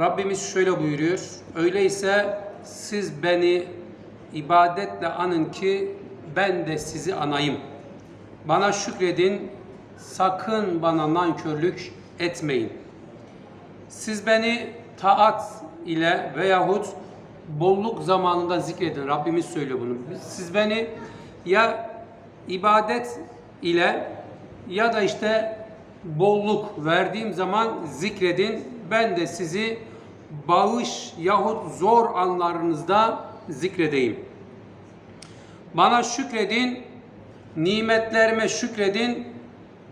Rabbimiz şöyle buyuruyor. Öyleyse siz beni ibadetle anın ki ben de sizi anayım. Bana şükredin, sakın bana nankörlük etmeyin. Siz beni taat ile veyahut bolluk zamanında zikredin. Rabbimiz söylüyor bunu. Siz beni ya ibadet ile ya da işte bolluk verdiğim zaman zikredin. Ben de sizi bağış yahut zor anlarınızda zikredeyim. Bana şükredin, nimetlerime şükredin.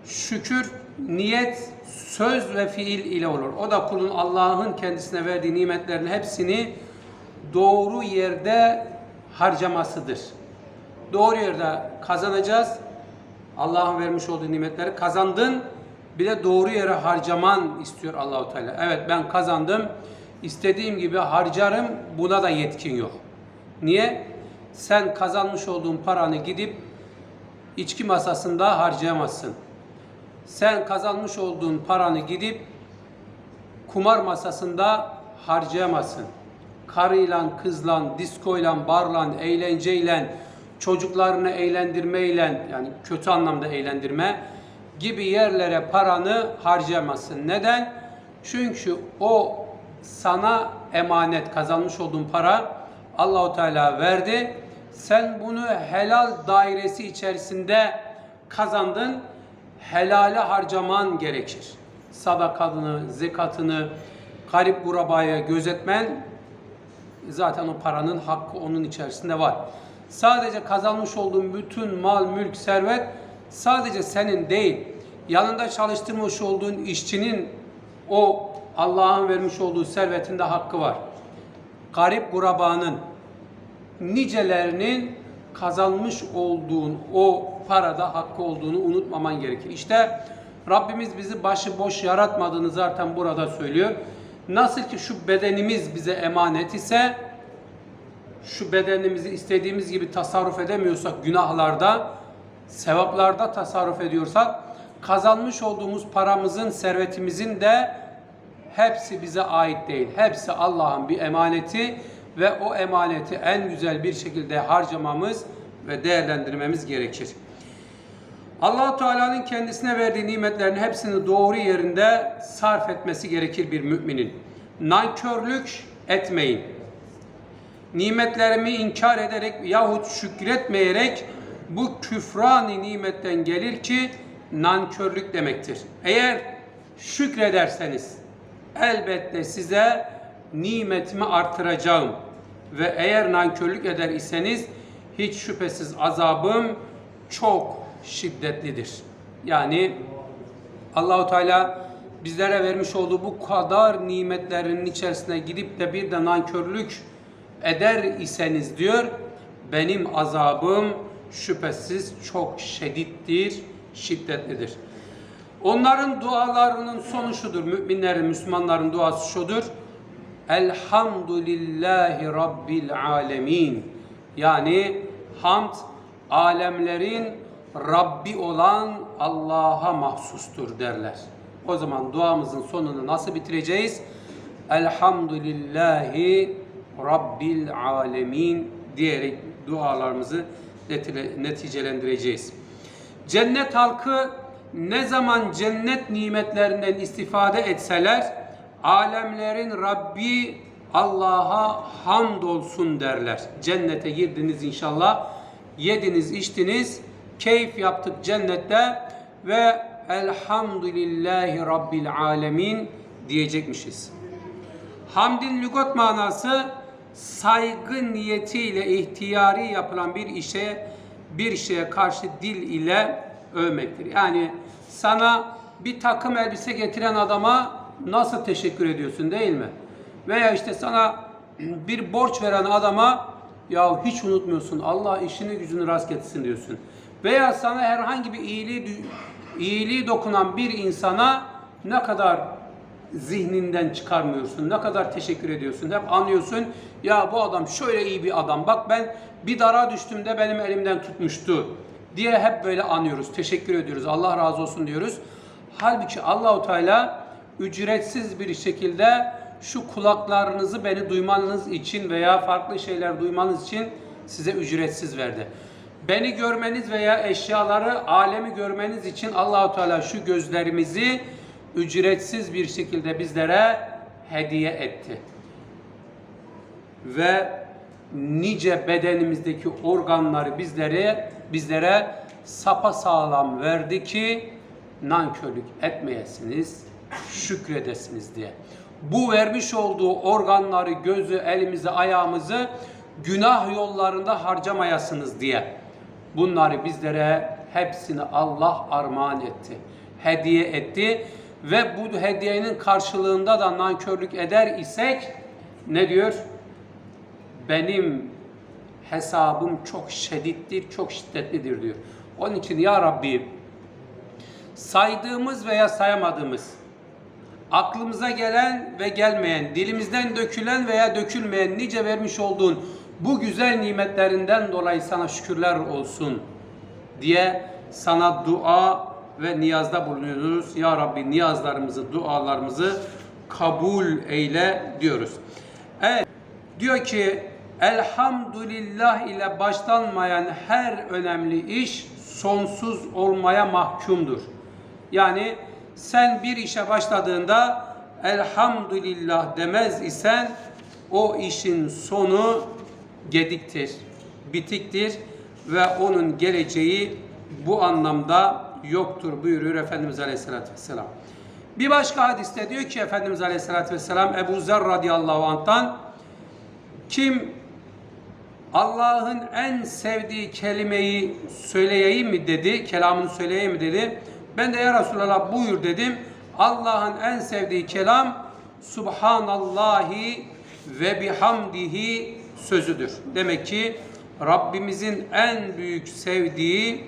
Şükür, niyet, söz ve fiil ile olur. O da kulun Allah'ın kendisine verdiği nimetlerin hepsini doğru yerde harcamasıdır. Doğru yerde kazanacağız. Allah'ın vermiş olduğu nimetleri kazandın. Bir de doğru yere harcaman istiyor Allahu Teala. Evet ben kazandım. İstediğim gibi harcarım. Buna da yetkin yok. Niye? Sen kazanmış olduğun paranı gidip içki masasında harcayamazsın. Sen kazanmış olduğun paranı gidip kumar masasında harcayamazsın. Karıyla, kızla, diskoyla, barla, eğlenceyle, çocuklarını eğlendirmeyle yani kötü anlamda eğlendirme gibi yerlere paranı harcayamazsın. Neden? Çünkü o sana emanet kazanmış olduğun para Allahu Teala verdi. Sen bunu helal dairesi içerisinde kazandın. Helale harcaman gerekir. Sadakatını, zekatını, garip kurabaya gözetmen zaten o paranın hakkı onun içerisinde var. Sadece kazanmış olduğun bütün mal, mülk, servet sadece senin değil. Yanında çalıştırmış olduğun işçinin o Allah'ın vermiş olduğu servetinde hakkı var. Garip kurabanın nicelerinin kazanmış olduğun o parada hakkı olduğunu unutmaman gerekir. İşte Rabbimiz bizi başıboş yaratmadığını zaten burada söylüyor. Nasıl ki şu bedenimiz bize emanet ise şu bedenimizi istediğimiz gibi tasarruf edemiyorsak günahlarda, sevaplarda tasarruf ediyorsak kazanmış olduğumuz paramızın, servetimizin de hepsi bize ait değil. Hepsi Allah'ın bir emaneti ve o emaneti en güzel bir şekilde harcamamız ve değerlendirmemiz gerekir. allah Teala'nın kendisine verdiği nimetlerin hepsini doğru yerinde sarf etmesi gerekir bir müminin. Nankörlük etmeyin. Nimetlerimi inkar ederek yahut şükretmeyerek bu küfrani nimetten gelir ki nankörlük demektir. Eğer şükrederseniz elbette size nimetimi artıracağım ve eğer nankörlük eder iseniz hiç şüphesiz azabım çok şiddetlidir. Yani Allahu Teala bizlere vermiş olduğu bu kadar nimetlerin içerisine gidip de bir de nankörlük eder iseniz diyor benim azabım şüphesiz çok şedittir, şiddetlidir. Onların dualarının sonu şudur. Müminlerin, Müslümanların duası şudur. Elhamdülillahi Rabbil alemin. Yani hamd alemlerin Rabbi olan Allah'a mahsustur derler. O zaman duamızın sonunu nasıl bitireceğiz? Elhamdülillahi Rabbil alemin diyerek dualarımızı neticelendireceğiz. Cennet halkı ne zaman cennet nimetlerinden istifade etseler alemlerin Rabbi Allah'a hamdolsun derler. Cennete girdiniz inşallah. Yediniz, içtiniz, keyif yaptık cennette ve elhamdülillahi rabbil alemin diyecekmişiz. Hamdin lügat manası saygı niyetiyle ihtiyari yapılan bir işe bir şeye karşı dil ile övmektir. Yani sana bir takım elbise getiren adama nasıl teşekkür ediyorsun değil mi? Veya işte sana bir borç veren adama ya hiç unutmuyorsun Allah işini gücünü rast getirsin diyorsun. Veya sana herhangi bir iyiliği iyiliği dokunan bir insana ne kadar zihninden çıkarmıyorsun. Ne kadar teşekkür ediyorsun. Hep anlıyorsun. Ya bu adam şöyle iyi bir adam. Bak ben bir dara düştüğümde benim elimden tutmuştu diye hep böyle anıyoruz. Teşekkür ediyoruz. Allah razı olsun diyoruz. Halbuki Allahu Teala ücretsiz bir şekilde şu kulaklarınızı beni duymanız için veya farklı şeyler duymanız için size ücretsiz verdi. Beni görmeniz veya eşyaları, alemi görmeniz için Allahu Teala şu gözlerimizi ücretsiz bir şekilde bizlere hediye etti. Ve nice bedenimizdeki organları bizlere bizlere sapa sağlam verdi ki nankörlük etmeyesiniz, şükredesiniz diye. Bu vermiş olduğu organları, gözü, elimizi, ayağımızı günah yollarında harcamayasınız diye. Bunları bizlere hepsini Allah armağan etti. Hediye etti ve bu hediyenin karşılığında da nankörlük eder isek ne diyor? Benim hesabım çok şedittir, çok şiddetlidir diyor. Onun için ya Rabbi saydığımız veya sayamadığımız aklımıza gelen ve gelmeyen, dilimizden dökülen veya dökülmeyen nice vermiş olduğun bu güzel nimetlerinden dolayı sana şükürler olsun diye sana dua ve niyazda bulunuyoruz. Ya Rabbi niyazlarımızı, dualarımızı kabul eyle diyoruz. Evet, diyor ki elhamdülillah ile başlanmayan her önemli iş sonsuz olmaya mahkumdur. Yani sen bir işe başladığında elhamdülillah demez isen o işin sonu gediktir, bitiktir ve onun geleceği bu anlamda yoktur buyuruyor Efendimiz Aleyhisselatü Vesselam. Bir başka hadiste diyor ki Efendimiz Aleyhisselatü Vesselam Ebu Zer radıyallahu anh'tan kim Allah'ın en sevdiği kelimeyi söyleyeyim mi dedi, kelamını söyleyeyim mi dedi. Ben de ya Resulallah buyur dedim. Allah'ın en sevdiği kelam Subhanallahi ve bihamdihi sözüdür. Demek ki Rabbimizin en büyük sevdiği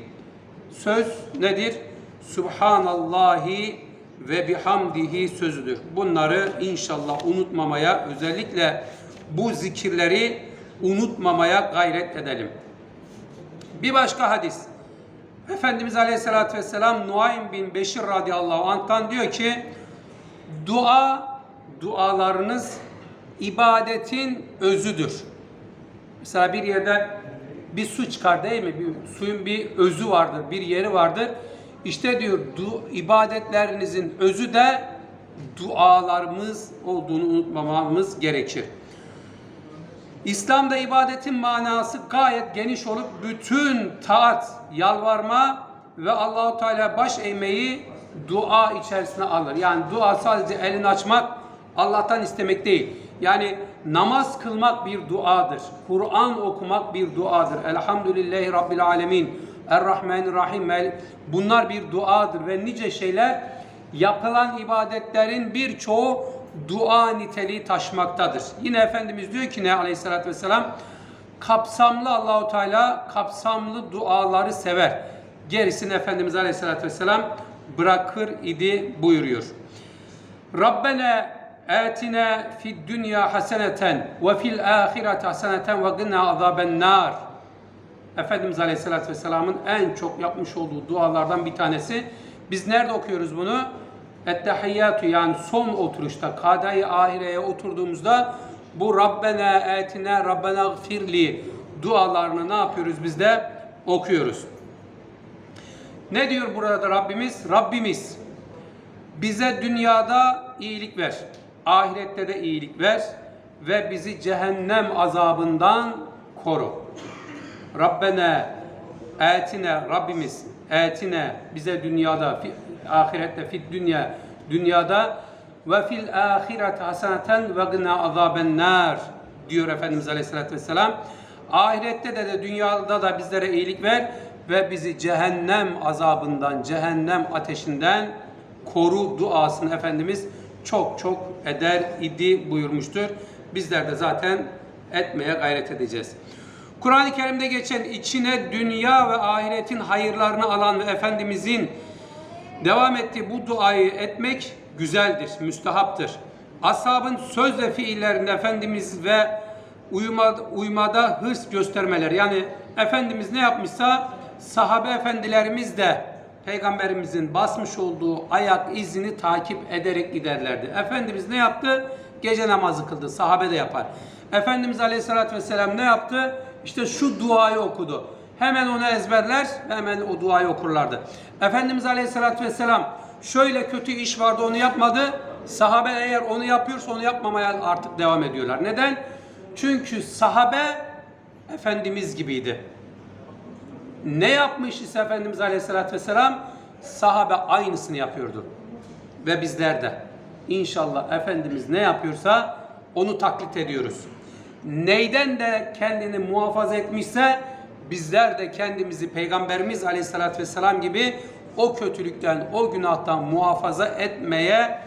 söz nedir? Subhanallahi ve bihamdihi sözüdür. Bunları inşallah unutmamaya, özellikle bu zikirleri unutmamaya gayret edelim. Bir başka hadis. Efendimiz Aleyhisselatü Vesselam Nuaym bin Beşir radıyallahu anh'tan diyor ki dua dualarınız ibadetin özüdür. Mesela bir yerde bir su çıkar değil mi? Bir, suyun bir özü vardır, bir yeri vardır. İşte diyor du, ibadetlerinizin özü de dualarımız olduğunu unutmamamız gerekir. İslam'da ibadetin manası gayet geniş olup bütün taat, yalvarma ve Allahu Teala baş eğmeyi dua içerisine alır. Yani dua sadece elini açmak, Allah'tan istemek değil. Yani namaz kılmak bir duadır. Kur'an okumak bir duadır. Elhamdülillahi Rabbil Alemin. Errahmanirrahim. Bunlar bir duadır ve nice şeyler yapılan ibadetlerin birçoğu dua niteliği taşımaktadır. Yine Efendimiz diyor ki ne aleyhissalatü vesselam kapsamlı Allahu Teala kapsamlı duaları sever. Gerisini Efendimiz aleyhissalatü vesselam bırakır idi buyuruyor. Rabbena atina fid dünya haseneten ve fil ahireti haseneten ve gına azaben nar. Efendimiz Aleyhisselatü Vesselam'ın en çok yapmış olduğu dualardan bir tanesi. Biz nerede okuyoruz bunu? Ettehiyyatü yani son oturuşta, kadayı ahireye oturduğumuzda bu Rabbena etine Rabbena gfirli dualarını ne yapıyoruz biz de okuyoruz. Ne diyor burada Rabbimiz? Rabbimiz bize dünyada iyilik ver, ahirette de iyilik ver ve bizi cehennem azabından koru. Rabbena etine Rabbimiz etine bize dünyada ahirette fit dünya dünyada ve fil ahireti haseneten ve gına azaben diyor Efendimiz Aleyhisselatü Vesselam. Ahirette de, de dünyada da bizlere iyilik ver ve bizi cehennem azabından, cehennem ateşinden koru duasını Efendimiz çok çok eder idi buyurmuştur. Bizler de zaten etmeye gayret edeceğiz. Kur'an-ı Kerim'de geçen içine dünya ve ahiretin hayırlarını alan ve Efendimizin devam ettiği bu duayı etmek güzeldir, müstehaptır. Ashabın söz ve fiillerinde Efendimiz ve uymada, uymada hırs göstermeler. Yani Efendimiz ne yapmışsa sahabe efendilerimiz de Peygamberimizin basmış olduğu ayak izini takip ederek giderlerdi. Efendimiz ne yaptı? Gece namazı kıldı. Sahabe de yapar. Efendimiz Aleyhisselatü Vesselam ne yaptı? İşte şu duayı okudu. Hemen onu ezberler, hemen o duayı okurlardı. Efendimiz Aleyhisselatü Vesselam şöyle kötü iş vardı onu yapmadı. Sahabe eğer onu yapıyorsa onu yapmamaya artık devam ediyorlar. Neden? Çünkü sahabe Efendimiz gibiydi. Ne yapmış ise Efendimiz Aleyhisselatü Vesselam sahabe aynısını yapıyordu. Ve bizler de inşallah Efendimiz ne yapıyorsa onu taklit ediyoruz. Neyden de kendini muhafaza etmişse bizler de kendimizi Peygamberimiz Aleyhisselatü Vesselam gibi o kötülükten, o günahtan muhafaza etmeye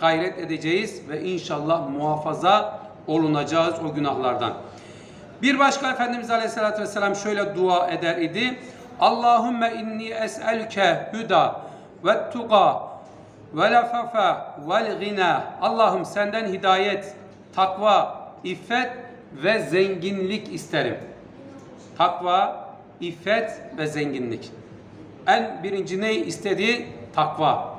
gayret edeceğiz ve inşallah muhafaza olunacağız o günahlardan. Bir başka Efendimiz Aleyhisselatü Vesselam şöyle dua eder idi. Allahümme inni es'elke huda ve tuqa ve lafafa vel gina. Allah'ım senden hidayet, takva, iffet ve zenginlik isterim. Takva, iffet ve zenginlik. En birinci ne istediği? Takva.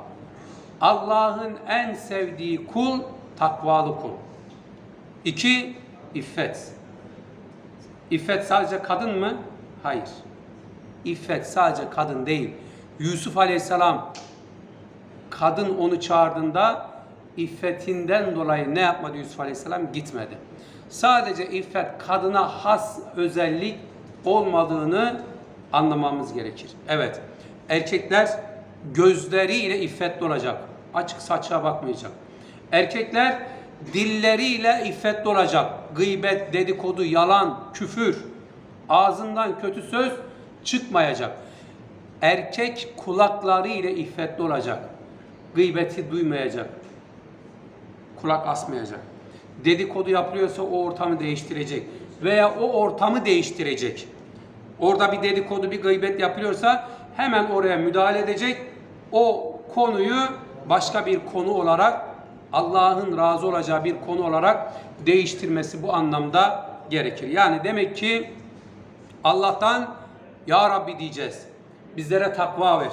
Allah'ın en sevdiği kul takvalı kul. İki, iffet. İffet sadece kadın mı? Hayır. İffet sadece kadın değil. Yusuf Aleyhisselam kadın onu çağırdığında iffetinden dolayı ne yapmadı Yusuf Aleyhisselam? Gitmedi. Sadece iffet kadına has özellik olmadığını anlamamız gerekir. Evet. Erkekler gözleriyle iffetli olacak. Açık saçığa bakmayacak. Erkekler dilleriyle iffetli olacak. Gıybet, dedikodu, yalan, küfür, ağzından kötü söz çıkmayacak. Erkek kulakları ile iffetli olacak. Gıybeti duymayacak. Kulak asmayacak. Dedikodu yapılıyorsa o ortamı değiştirecek. Veya o ortamı değiştirecek. Orada bir dedikodu, bir gıybet yapılıyorsa hemen oraya müdahale edecek. O konuyu başka bir konu olarak Allah'ın razı olacağı bir konu olarak değiştirmesi bu anlamda gerekir. Yani demek ki Allah'tan Ya Rabbi diyeceğiz. Bizlere takva ver.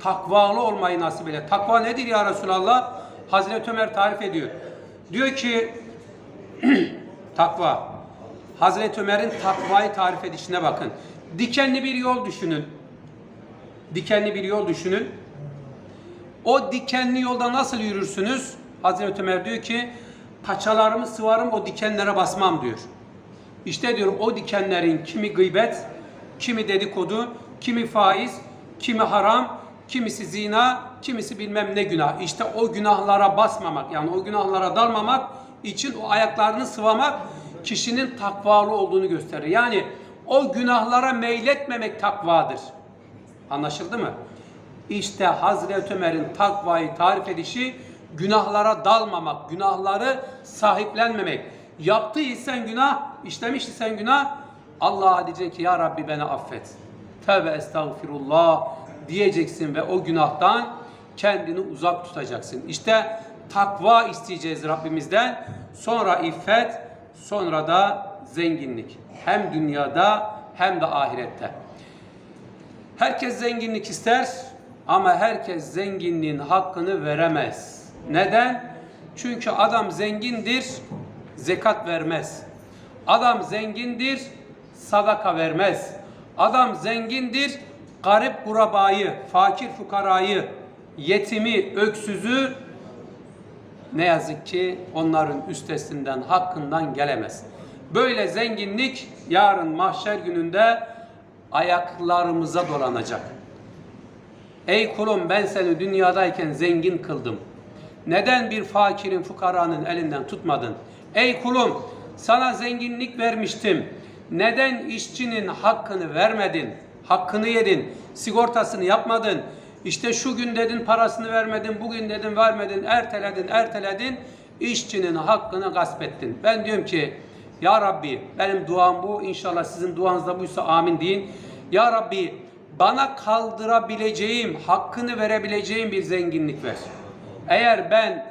Takvalı olmayı nasip eyle. Takva nedir ya Resulallah? Hazreti Ömer tarif ediyor. Diyor ki takva. Hazreti Ömer'in takvayı tarif edişine bakın. Dikenli bir yol düşünün. Dikenli bir yol düşünün. O dikenli yolda nasıl yürürsünüz? Hazreti Ömer diyor ki paçalarımı sıvarım o dikenlere basmam diyor. İşte diyor o dikenlerin kimi gıybet, kimi dedikodu, kimi faiz, kimi haram, kimisi zina, kimisi bilmem ne günah. İşte o günahlara basmamak yani o günahlara dalmamak için o ayaklarını sıvamak kişinin takvalı olduğunu gösterir. Yani o günahlara meyletmemek takvadır. Anlaşıldı mı? İşte Hazreti Ömer'in takvayı tarif edişi günahlara dalmamak, günahları sahiplenmemek. Yaptıysan günah, işlemişsen günah, Allah'a diyecek ki ya Rabbi beni affet. Tövbe estağfirullah diyeceksin ve o günahtan kendini uzak tutacaksın. İşte takva isteyeceğiz Rabbimizden. Sonra iffet, sonra da zenginlik. Hem dünyada hem de ahirette. Herkes zenginlik ister ama herkes zenginliğin hakkını veremez. Neden? Çünkü adam zengindir, zekat vermez. Adam zengindir, sadaka vermez. Adam zengindir, garip kurabayı, fakir fukarayı, yetimi, öksüzü ne yazık ki onların üstesinden, hakkından gelemez. Böyle zenginlik yarın mahşer gününde ayaklarımıza dolanacak. Ey kulum ben seni dünyadayken zengin kıldım. Neden bir fakirin, fukaranın elinden tutmadın? Ey kulum sana zenginlik vermiştim. Neden işçinin hakkını vermedin? Hakkını yedin. Sigortasını yapmadın. İşte şu gün dedin parasını vermedin, bugün dedin vermedin, erteledin, erteledin. İşçinin hakkını gasp ettin. Ben diyorum ki ya Rabbi benim duam bu. İnşallah sizin duanız da buysa amin deyin. Ya Rabbi bana kaldırabileceğim, hakkını verebileceğim bir zenginlik ver. Eğer ben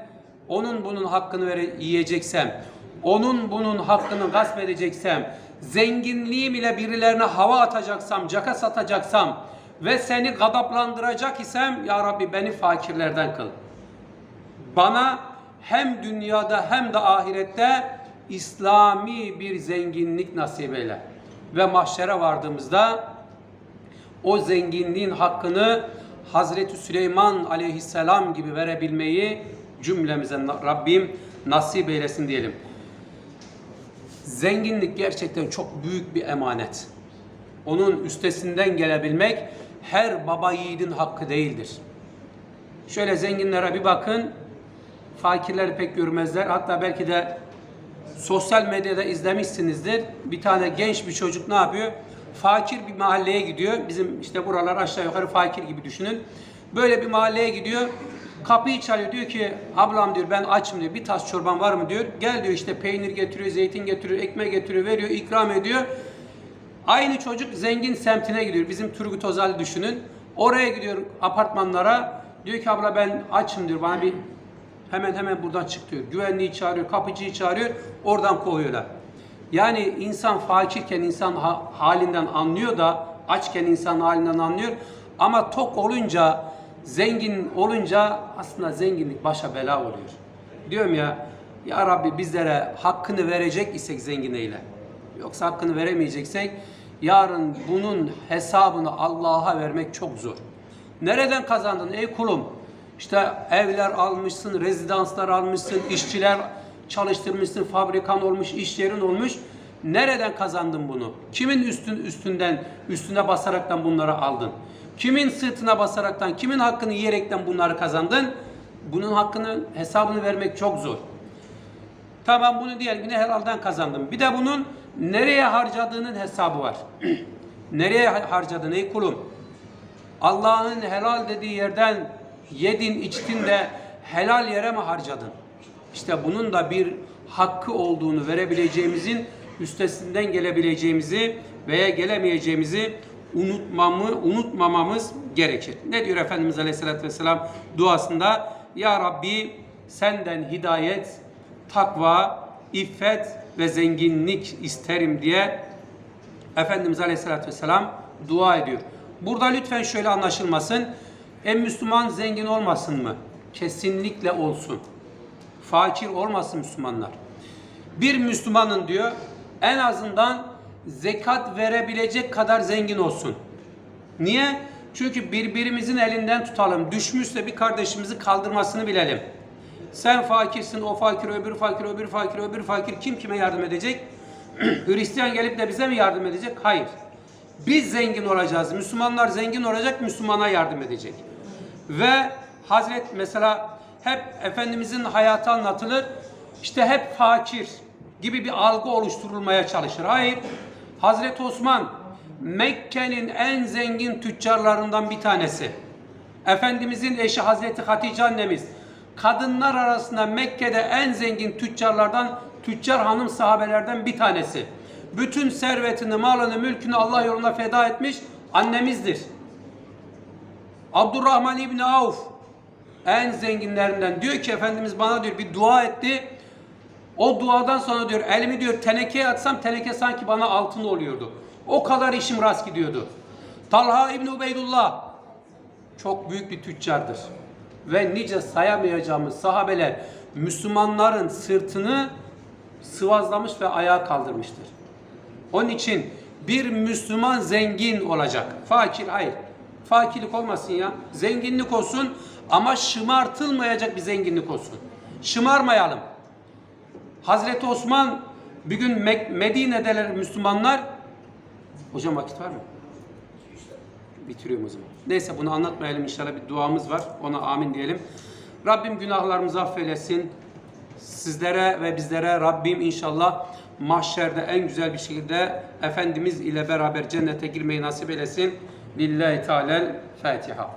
onun bunun hakkını vere, yiyeceksem, onun bunun hakkını gasp edeceksem, zenginliğim ile birilerine hava atacaksam, caka satacaksam ve seni gadaplandıracak isem ya Rabbi beni fakirlerden kıl. Bana hem dünyada hem de ahirette İslami bir zenginlik nasip eyle. Ve mahşere vardığımızda o zenginliğin hakkını Hazreti Süleyman aleyhisselam gibi verebilmeyi cümlemize Rabbim nasip eylesin diyelim. Zenginlik gerçekten çok büyük bir emanet. Onun üstesinden gelebilmek her baba yiğidin hakkı değildir. Şöyle zenginlere bir bakın, fakirleri pek görmezler. Hatta belki de sosyal medyada izlemişsinizdir. Bir tane genç bir çocuk ne yapıyor? Fakir bir mahalleye gidiyor. Bizim işte buralar aşağı yukarı fakir gibi düşünün. Böyle bir mahalleye gidiyor. Kapıyı çalıyor diyor ki ablam diyor ben açım diyor bir tas çorban var mı diyor. Gel diyor işte peynir getiriyor, zeytin getiriyor, ekmek getiriyor, veriyor, ikram ediyor. Aynı çocuk zengin semtine gidiyor. Bizim Turgut Özal düşünün. Oraya gidiyor apartmanlara. Diyor ki abla ben açım diyor bana bir hemen hemen buradan çık diyor. Güvenliği çağırıyor, kapıcıyı çağırıyor. Oradan kovuyorlar. Yani insan fakirken insan ha- halinden anlıyor da açken insan halinden anlıyor. Ama tok olunca, zengin olunca aslında zenginlik başa bela oluyor. Diyorum ya, ya Rabbi bizlere hakkını verecek isek zengin eyle. Yoksa hakkını veremeyeceksek yarın bunun hesabını Allah'a vermek çok zor. Nereden kazandın ey kulum? İşte evler almışsın, rezidanslar almışsın, işçiler çalıştırmışsın, fabrikan olmuş, iş yerin olmuş. Nereden kazandın bunu? Kimin üstün üstünden üstüne basaraktan bunları aldın? Kimin sırtına basaraktan, kimin hakkını yiyerekten bunları kazandın? Bunun hakkını hesabını vermek çok zor. Tamam bunu diyelim yine helalden kazandım. Bir de bunun nereye harcadığının hesabı var. nereye harcadın ey kulum? Allah'ın helal dediği yerden yedin içtin de helal yere mi harcadın? İşte bunun da bir hakkı olduğunu verebileceğimizin üstesinden gelebileceğimizi veya gelemeyeceğimizi unutmamı, unutmamamız gerekir. Ne diyor Efendimiz Aleyhisselatü Vesselam duasında? Ya Rabbi senden hidayet, takva, iffet ve zenginlik isterim diye Efendimiz Aleyhisselatü Vesselam dua ediyor. Burada lütfen şöyle anlaşılmasın. En Müslüman zengin olmasın mı? Kesinlikle olsun. Fakir olmasın Müslümanlar. Bir Müslümanın diyor en azından zekat verebilecek kadar zengin olsun. Niye? Çünkü birbirimizin elinden tutalım. Düşmüşse bir kardeşimizi kaldırmasını bilelim. Sen fakirsin, o fakir, öbür fakir, öbür fakir, öbür fakir. Kim kime yardım edecek? Hristiyan gelip de bize mi yardım edecek? Hayır. Biz zengin olacağız. Müslümanlar zengin olacak, Müslümana yardım edecek. Ve Hazret mesela hep Efendimizin hayatı anlatılır. İşte hep fakir gibi bir algı oluşturulmaya çalışır. Hayır. Hazreti Osman Mekke'nin en zengin tüccarlarından bir tanesi. Efendimizin eşi Hazreti Hatice annemiz kadınlar arasında Mekke'de en zengin tüccarlardan tüccar hanım sahabelerden bir tanesi. Bütün servetini, malını, mülkünü Allah yolunda feda etmiş annemizdir. Abdurrahman İbni Avf en zenginlerinden diyor ki Efendimiz bana diyor bir dua etti. O duadan sonra diyor elimi diyor tenekeye atsam teneke sanki bana altın oluyordu. O kadar işim rast gidiyordu. Talha İbni Ubeydullah çok büyük bir tüccardır. Ve nice sayamayacağımız sahabeler Müslümanların sırtını sıvazlamış ve ayağa kaldırmıştır. Onun için bir Müslüman zengin olacak. Fakir hayır. Fakirlik olmasın ya. Zenginlik olsun ama şımartılmayacak bir zenginlik olsun. Şımarmayalım. Hazreti Osman bir gün Medine'deler Müslümanlar. Hocam vakit var mı? Bitiriyorum o zaman. Neyse bunu anlatmayalım inşallah bir duamız var. Ona amin diyelim. Rabbim günahlarımızı affeylesin. Sizlere ve bizlere Rabbim inşallah mahşerde en güzel bir şekilde Efendimiz ile beraber cennete girmeyi nasip eylesin. Lillahi Teala Fatiha.